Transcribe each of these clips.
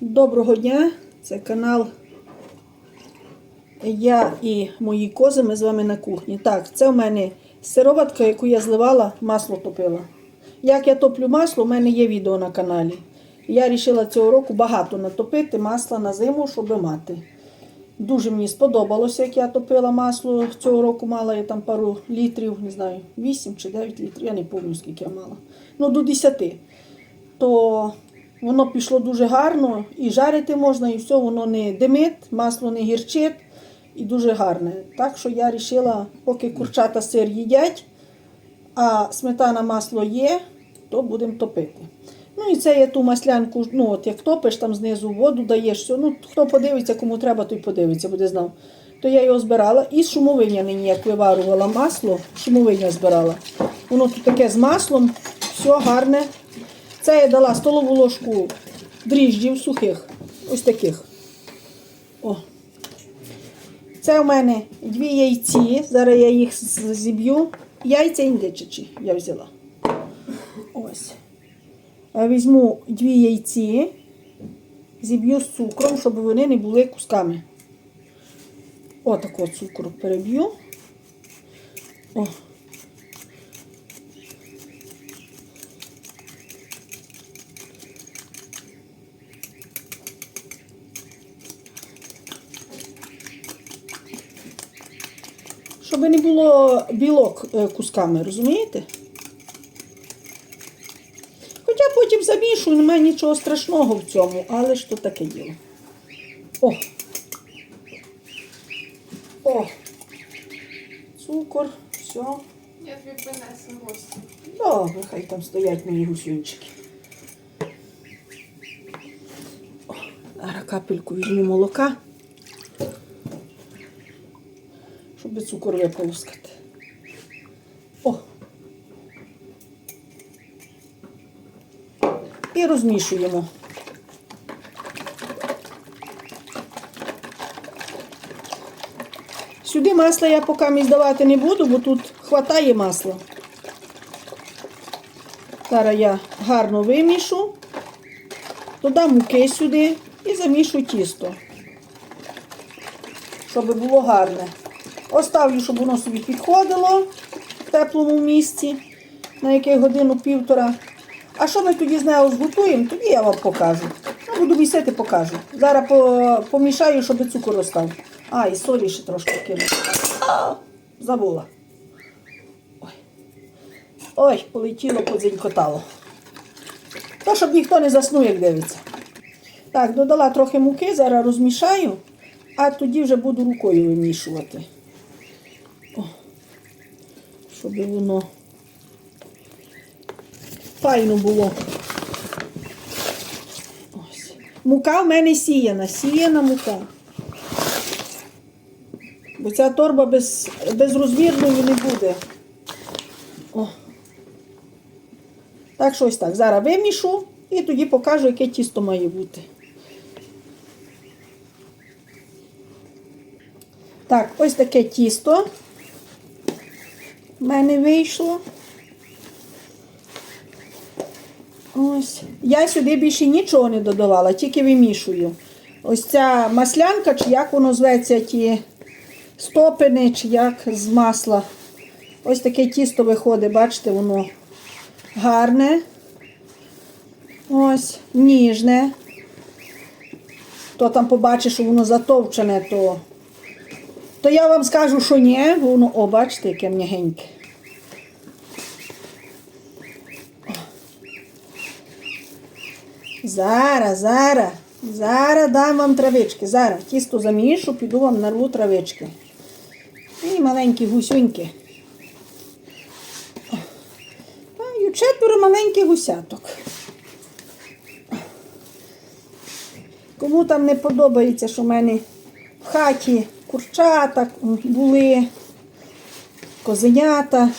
Доброго дня! Це канал Я і мої кози. Ми з вами на кухні. Так, це в мене сироватка, яку я зливала, масло топила. Як я топлю масло, у мене є відео на каналі. Я вирішила цього року багато натопити масла на зиму, щоб мати. Дуже мені сподобалося, як я топила масло. Цього року мала я там пару літрів, не знаю, 8 чи 9 літрів, я не пам'ятаю, скільки я мала. Ну, до 10 то воно пішло дуже гарно, і жарити можна, і все, воно не димить, масло не гірчить і дуже гарне. Так що я вирішила, поки курчата сир їдять, а сметана масло є, то будемо топити. Ну і це я ту маслянку, ну от як топиш, там знизу воду даєш, все. Ну, хто подивиться, кому треба, той подивиться, буде знав. То я його збирала і шумовиня нині, як виварувала масло, шумовиня збирала. Воно тут таке з маслом, все гарне. Це я дала столову ложку дріжджів сухих. Ось таких. О. Це у мене дві яйці. Зараз я їх зіб'ю. Яйця індичачі я взяла. Ось. Я Візьму дві яйці, зіб'ю з цукром, щоб вони не були кусками. Отако цукру переб'ю. О. Щоб не було білок е, кусками, розумієте? Хоча потім замішую, немає нічого страшного в цьому, але ж то таке діло. О! О! Цукор, все. Я тобі принесла гості. Добре, хай там стоять мої гусюнчики. Зараз капельку візьму молока, щоб цукор виполоскати. О. І розмішуємо. Сюди масла я поки здавати не буду, бо тут хватає масла. Зараз я гарно вимішу, додам муки сюди і замішу тісто, щоб було гарне. Оставлю, щоб воно собі підходило в теплому місці на яких годину півтора. А що ми тоді з нею зготуємо, тоді я вам покажу. Ну, буду місити, покажу. Зараз по- помішаю, щоб цукор остав. А, і солі ще трошки кину. Забула. Ой, полетіло, подзінькотало. То, щоб ніхто не заснув, як дивиться. Так, додала трохи муки, зараз розмішаю, а тоді вже буду рукою вимішувати. Щоб воно файно було. Ось. Мука в мене сіяна, сіяна мука. Бо ця торба без, безрозмірною не буде. О. Так що ось так. Зараз вимішу і тоді покажу, яке тісто має бути. Так, ось таке тісто в мене вийшло. Ось. Я сюди більше нічого не додавала, тільки вимішую. Ось ця маслянка, чи як воно зветься, ті стопини, чи як з масла. Ось таке тісто виходить, бачите, воно гарне. Ось, ніжне. Хто там побачить, що воно затовчене, то, то я вам скажу, що ні, воно, о, бачите, яке м'ягеньке. Зараз, зараз, зараз дам вам травички. Зараз тісто замішу, піду вам нарву травички. І маленькі гусюньки. Маю четверо маленьких гусяток. Кому там не подобається, що в мене в хаті курчата були, козенята,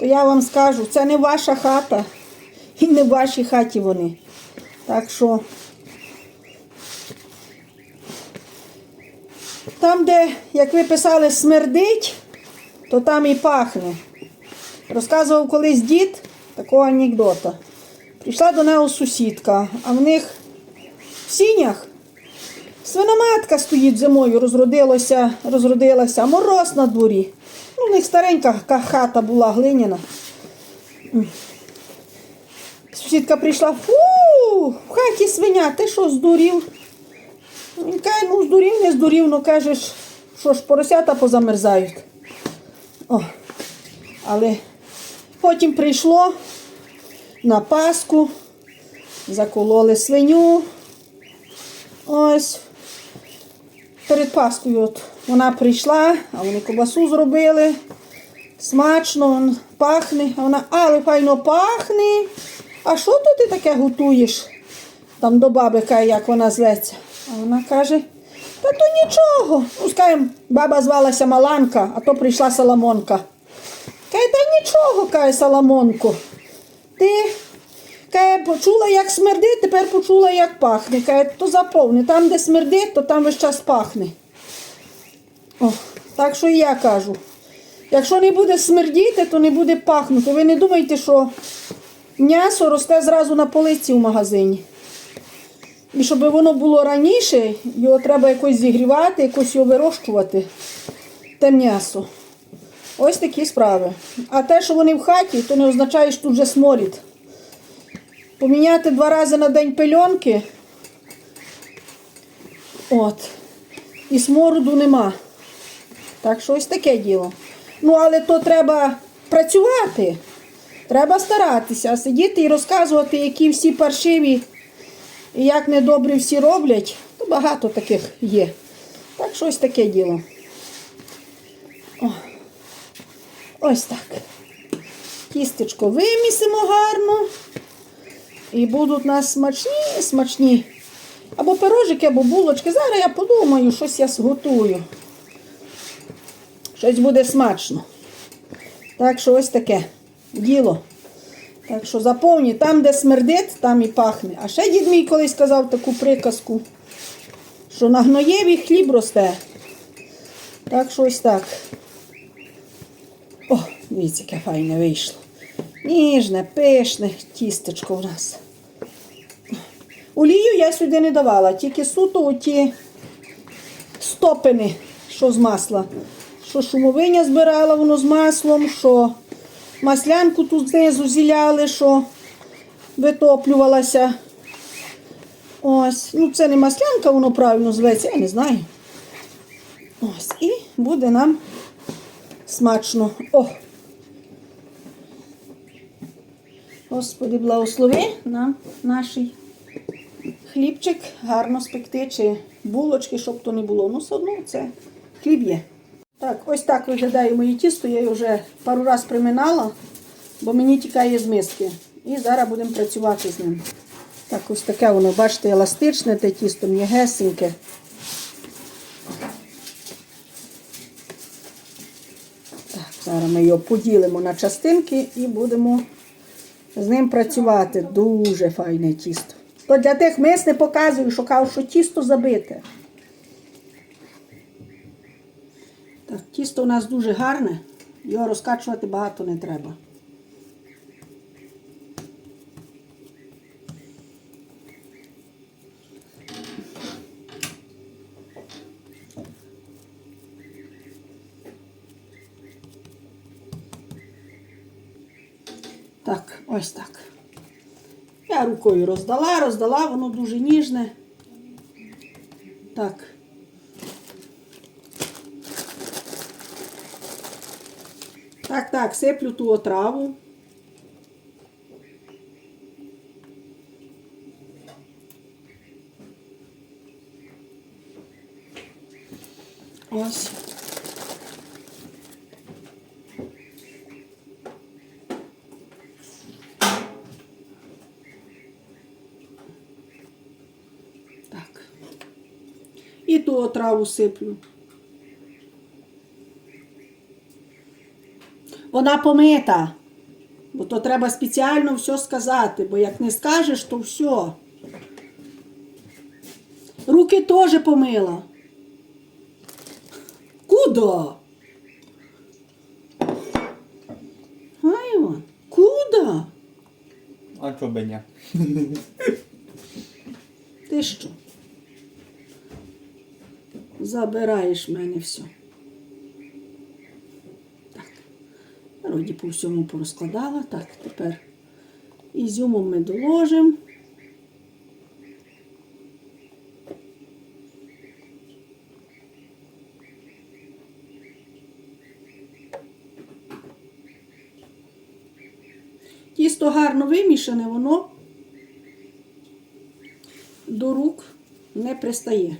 то я вам скажу, це не ваша хата і не в вашій хаті вони. Так що там, де, як ви писали, смердить, то там і пахне. Розказував колись дід такого анекдота. Прийшла до нього сусідка, а в них в сінях. Свиноматка стоїть зимою, розродилася, розродилася, мороз на дворі. Ну, у них старенька хата була глиняна. Сусідка прийшла, фу, в хаті свиня, ти що, здурів? Він каже, ну здурів, не здурів, ну кажеш, що ж поросята позамерзають. О, але потім прийшло на Пасху, закололи свиню. Ось. Перед Паскою от вона прийшла, а вони кобасу зробили. Смачно, он пахне. А вона, але файно пахне. А що то ти таке готуєш? Там до баби каже, як вона зветься. А вона каже, та то нічого. Ну, скажем, баба звалася Маланка, а то прийшла Соломонка. Каже, та нічого, каже Соломонко. Ти каже, почула, як смердить, тепер почула, як пахне. Каже, то заповни. Там, де смердить, то там весь час пахне. О, так що і я кажу. Якщо не буде смердіти, то не буде пахнути. Ви не думайте, що м'ясо росте зразу на полиці в магазині. І щоб воно було раніше, його треба якось зігрівати, якось його вирощувати. Те м'ясо. Ось такі справи. А те, що вони в хаті, то не означає, що тут вже сморід. Поміняти два рази на день пельонки. От. І смороду нема. Так що ось таке діло. Ну, але то треба працювати. Треба старатися, сидіти і розказувати, які всі паршиві і як недобре всі роблять, то багато таких є. Так що ось таке діло. О. Ось так. Тістечко вимісимо гарно. І будуть у нас смачні, смачні. Або пирожики, або булочки. Зараз я подумаю, щось я зготую. Щось буде смачно. Так що ось таке діло. Так що заповні, там, де смердить, там і пахне. А ще дід мій колись сказав таку приказку, що на гноєві хліб росте. Так що ось так. О, дивіться, яке файне вийшло. Ніжне, пишне тістечко в нас. Олію я сюди не давала, тільки суто оті стопини, що з масла. Що шумовиня збирала воно з маслом, що маслянку тут знизу зіляли, що витоплювалася. Ось, ну це не маслянка, воно правильно зветься, я не знаю. Ось, і буде нам смачно. О! Господи, благослови нам наш хлібчик гарно спекти, чи булочки, щоб то не було. Ну, все одно це хліб є. Так, ось так виглядає моє тісто. Я його вже пару раз приминала, бо мені тікає з миски. І зараз будемо працювати з ним. Так, ось таке воно, бачите, еластичне те тісто, м'ягесеньке. Так, зараз ми його поділимо на частинки і будемо з ним працювати. Дуже файне тісто. То для тих мис не показую, що кажу, що тісто забите. Так, тісто у нас дуже гарне, його розкачувати багато не треба. Так, ось так. Я рукою роздала, роздала, воно дуже ніжне. Так. Так, так, сиплю ту отраву. Ось. Так. І ту отраву сиплю. Вона помита. Бо то треба спеціально все сказати, бо як не скажеш, то все. Руки теж помила. Куда? Айва, куда? А чого би ні? Ти що? Забираєш в мене все. Вроді по всьому порозкладала. Так, тепер ізюмом ми доложимо. Тісто гарно вимішане, воно до рук не пристає.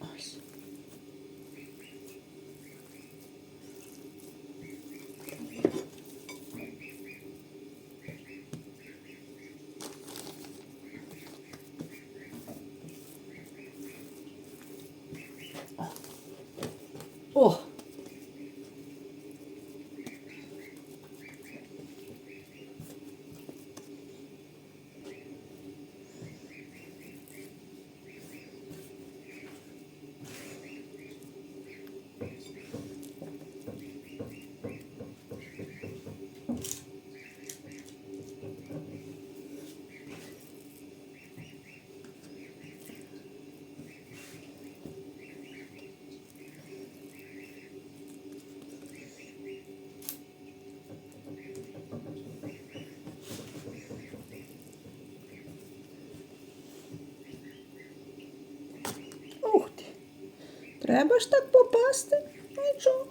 Ось. О! Ух ти. Треба ж так попасти. Нічого.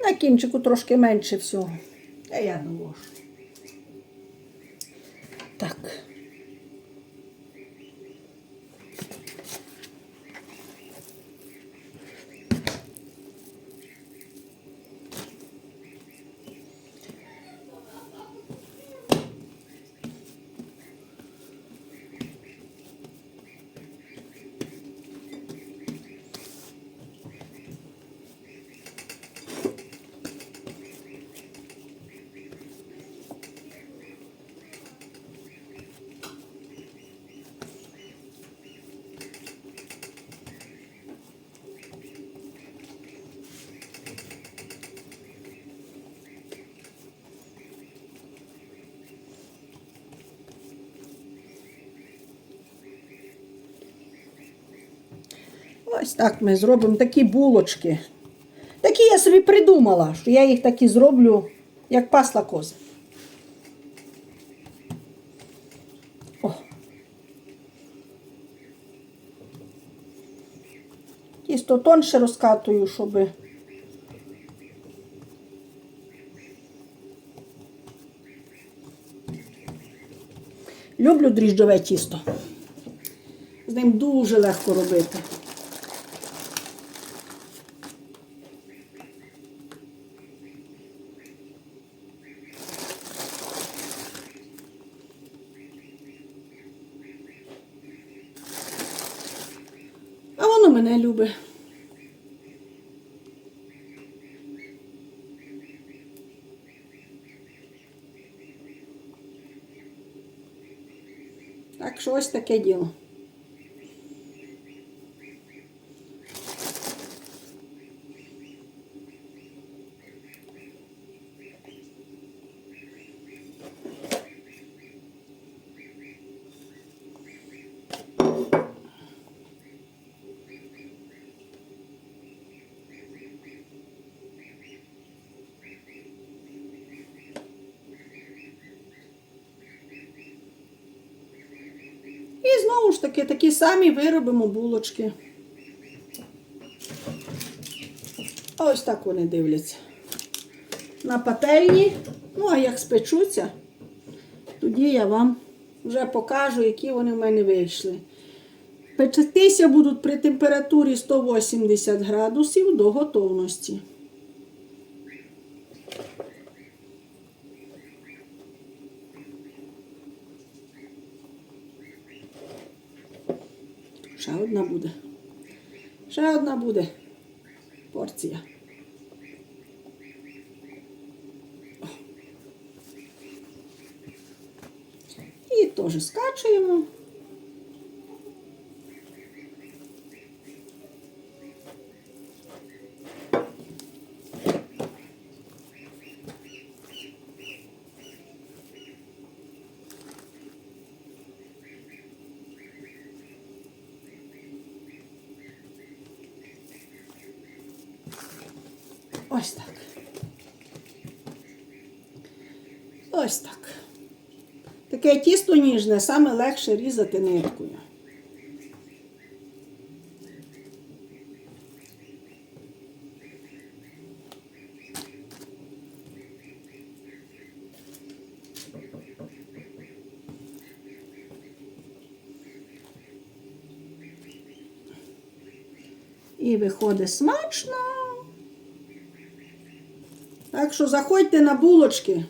На кінчику трошки менше всього. А я доложу. Так. Ось так ми зробимо такі булочки. Такі я собі придумала, що я їх такі зроблю, як пасла кози. О. Тісто тонше розкатую, щоб. Люблю дріжджове тісто. З ним дуже легко робити. А воно мене любить. Так що ось таке діло. І знову ж таки такі самі виробимо булочки. Ось так вони дивляться. На пательні. Ну, а як спечуться, тоді я вам вже покажу, які вони в мене вийшли. Печатися будуть при температурі 180 градусів до готовності. Ще одна буде. Ще одна буде порція. І теж скачуємо. Ось так. Ось так. Таке тісто ніжне, саме легше різати ниткою. І виходить смачно. Так що заходьте на булочки.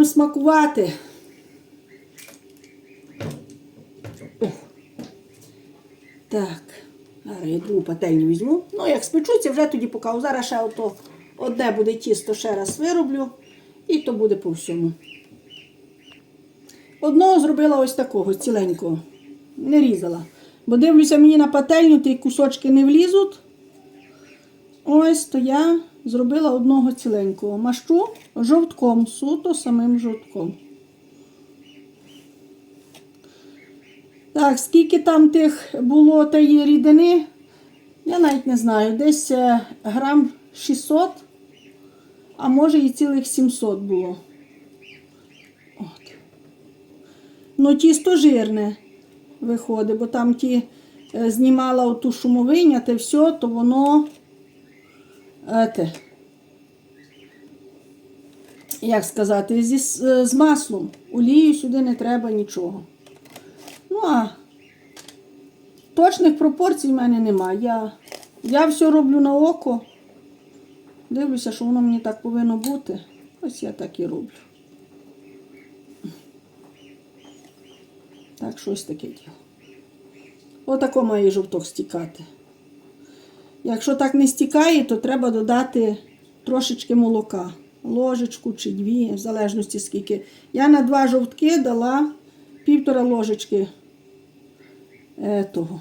Будемо смакувати. Ух. Так. Зараз я другу пательню візьму. Ну, як спечуться, вже тоді покажу. Зараз ще ото одне буде тісто, ще раз вироблю, і то буде по всьому. Одного зробила ось такого ціленького. Не різала. Бо дивлюся, мені на пательню ті кусочки не влізуть. Ось то я зробила одного ціленького. Мащу жовтком, суто самим жовтком. Так, скільки там тих було тієї рідини, я навіть не знаю. Десь е, грам 600, а може і цілих 700 було. От. Ну, тісто жирне виходить, бо там ті е, знімала оту шумовиня, те все, то воно. Ете, як сказати, зі, з маслом. Олію сюди не треба нічого. Ну, а точних пропорцій в мене немає. Я, я все роблю на око. Дивлюся, що воно мені так повинно бути. Ось я так і роблю. Так, щось таке діло. Отако має жовток стікати. Якщо так не стікає, то треба додати трошечки молока. Ложечку чи дві, в залежності скільки. Я на два жовтки дала півтора ложечки е, того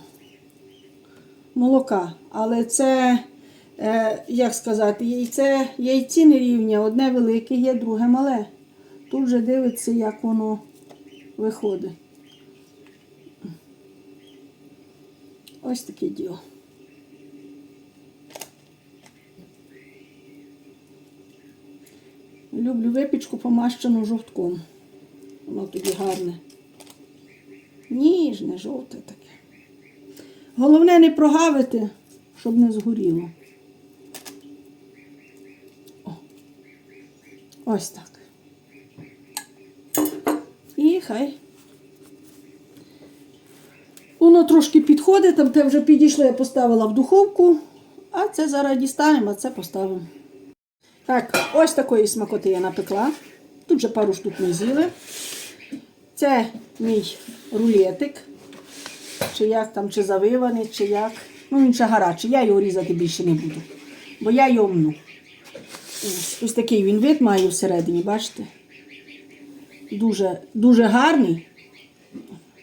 молока. Але це, е, як сказати, яйце, яйці не рівні. Одне велике є, друге мале. Тут вже дивиться, як воно виходить. Ось таке діло. Люблю випічку помащену жовтком. Воно тоді гарне. Ніжне, жовте таке. Головне не прогавити, щоб не згоріло. О. Ось так. І хай. Воно трошки підходить, там те вже підійшло, я поставила в духовку, а це зараз дістанемо, а це поставимо. Так, ось такої смакоти я напекла. Тут вже пару штук ми з'їли. Це мій рулетик. Чи як там, чи завиваний, чи як. Ну, він ще гарячий. Я його різати більше не буду. Бо я його мну. Ось, ось такий він вид має всередині, бачите? Дуже, дуже гарний.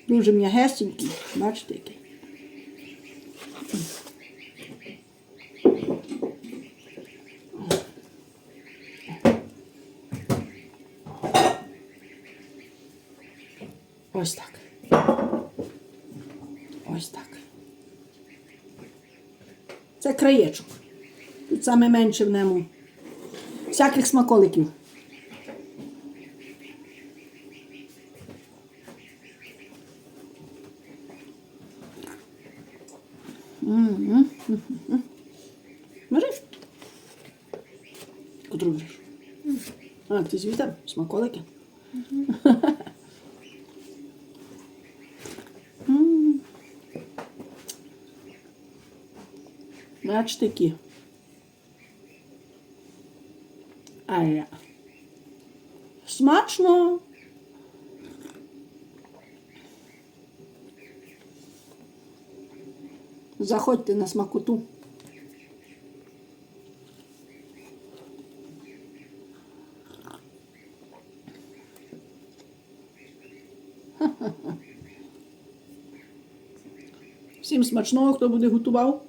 Дуже м'ягесенький. Бачите який. Ось так. Ось так. Це краєчок. Тут саме менше в ньому. Всяких смаколиків. М-м. Котру береш? А, ти звідти? Смаколики? Бачите які? А я. Смачно! Заходьте на смакоту. Всім смачного, хто буде готував.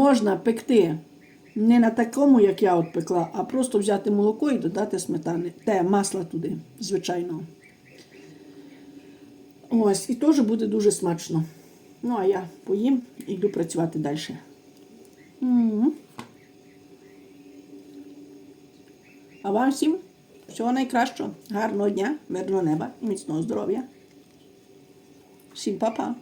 Можна пекти не на такому, як я от пекла, а просто взяти молоко і додати сметани. Те масла туди, звичайно. Ось, і теж буде дуже смачно. Ну, а я поїм і йду працювати далі. А вам всім всього найкращого, гарного дня, мирного неба і міцного здоров'я. Всім па-па!